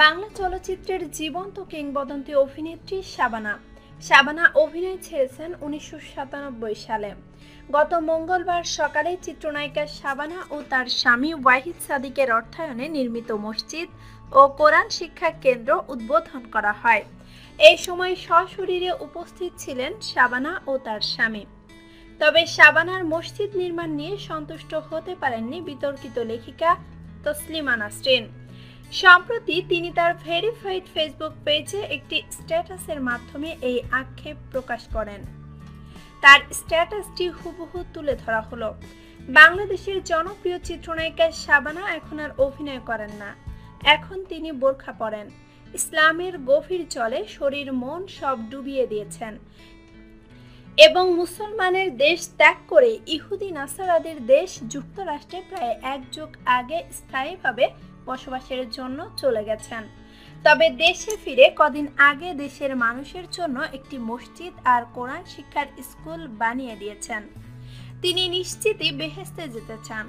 বাংলা চলচ্চিত্রের জীবন্ত কিংবদন্তি অভিনেত্রী শাবানা। শাবানা অভিনয় ছেড়েছেন উনিশশো সাতানব্বই সালে। গত মঙ্গলবার সকালে চিত্রনায়িকা শাবানা ও তার স্বামী ওয়াহিদ সাদিকের অর্থায়নে নির্মিত মসজিদ ও কোরআন শিক্ষা কেন্দ্র উদ্বোধন করা হয়। এই সময় সশরীরে উপস্থিত ছিলেন শাবানা ও তার স্বামী। তবে শাবানার মসজিদ নির্মাণ নিয়ে সন্তুষ্ট হতে পারেননি বিতর্কিত লেখিকা তসলিমা নাসরিন। সম্প্রতি তিনি তার ভেরিফাইড ফেসবুক পেজে একটি স্ট্যাটাসের মাধ্যমে এই আক্ষেপ প্রকাশ করেন। তার স্ট্যাটাসটি হুবহু তুলে ধরা হলো। বাংলাদেশের জনপ্রিয় চিত্রনায়িকা শাবানা এখন আর অভিনয় করেন না। এখন তিনি বোরখা পরেন। ইসলামের গভীর জলে শরীর, মন সব ডুবিয়ে দিয়েছেন। এবং মুসলমানের দেশ ত্যাগ করে ইহুদি নাসারাদের দেশ যুক্তরাষ্ট্রে প্রায় এক যুগ আগে স্থায়ীভাবে বসবাসের জন্য চলে গেছেন। তবে দেশে ফিরে কদিন আগে দেশের মানুষের জন্য একটি মসজিদ আর কোরআন শিক্ষার স্কুল বানিয়ে দিয়েছেন। তিনি নিশ্চিতই বেহেস্তে যেতে চান।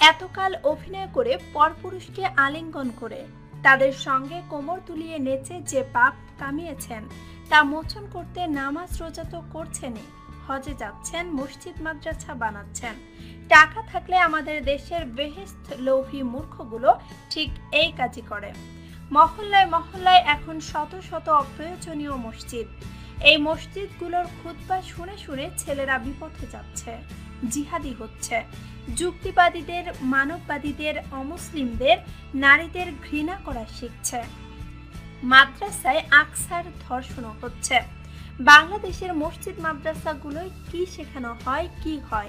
এতকাল অভিনয় করে পরপুরুষকে আলিঙ্গন করে, তাদের সঙ্গে কোমর তুলিয়ে নেচে যে পাপ কামিয়েছেন তা মোচন করতে নামাজ রোজা তো করছেনই। হজে যাচ্ছেন, মসজিদ মাদ্রাসা বানাচ্ছেন। টাকা থাকলে আমাদের দেশের বেহেস্ত লোভী মূর্খগুলো ঠিক এই কাজই করে। মহল্লায় মহল্লায় এখন শত শত অপ্রয়োজনীয় মসজিদ। এই মসজিদগুলোর খুতবা শুনে শুনে ছেলেরা বিপথে যাচ্ছে, জিহাদি হচ্ছে। যুক্তিবাদীদের, মানববাদীদের, অমুসলিমদের, নারীদের ঘৃণা করা শিখছে। মাদ্রাসায় আকসার ধর্ষণও হচ্ছে। বাংলাদেশের মসজিদ মাদ্রাসাগুলোয় কি শেখানো হয়, কি হয়,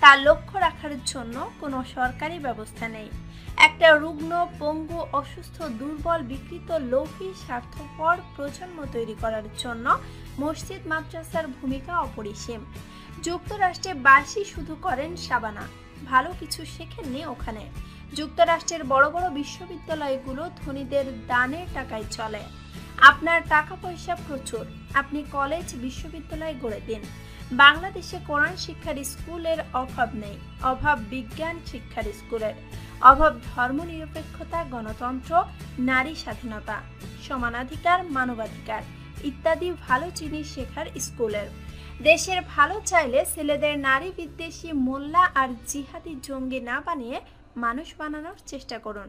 তা লক্ষ্য রাখার জন্য কোনো সরকারি ব্যবস্থা নেই। একটা রুগ্ন, পঙ্গু, অসুস্থ, দুর্বল, বিকৃত, লোভী, স্বার্থপর প্রজন্ম তৈরি করার জন্য মসজিদ মাদ্রাসার ভূমিকা অপরিসীম। যুক্তরাষ্ট্রে বাসি শুধু করেন সাবানা ভালো কিছু শেখেননি ওখানে। যুক্তরাষ্ট্রের বড় বড় বিশ্ববিদ্যালয়গুলো ধনীদের দানের টাকায় চলে। আপনার টাকা পয়সা প্রচুর। আপনি কলেজ, বিশ্ববিদ্যালয় গড়ে দিন। বাংলাদেশে কোরআন শিক্ষার স্কুলের অভাব নেই। অভাব বিজ্ঞান শিক্ষার স্কুলের। অভাব ধর্মনিরপেক্ষতা, গণতন্ত্র, নারী স্বাধীনতা, সমানাধিকার, মানবাধিকার ইত্যাদি ভালো জিনিস শেখার স্কুলের। দেশের ভালো চাইলে ছেলেদের নারী বিদ্বেষী মোল্লা আর জিহাদি জঙ্গি না বানিয়ে মানুষ বানানোর চেষ্টা করুন।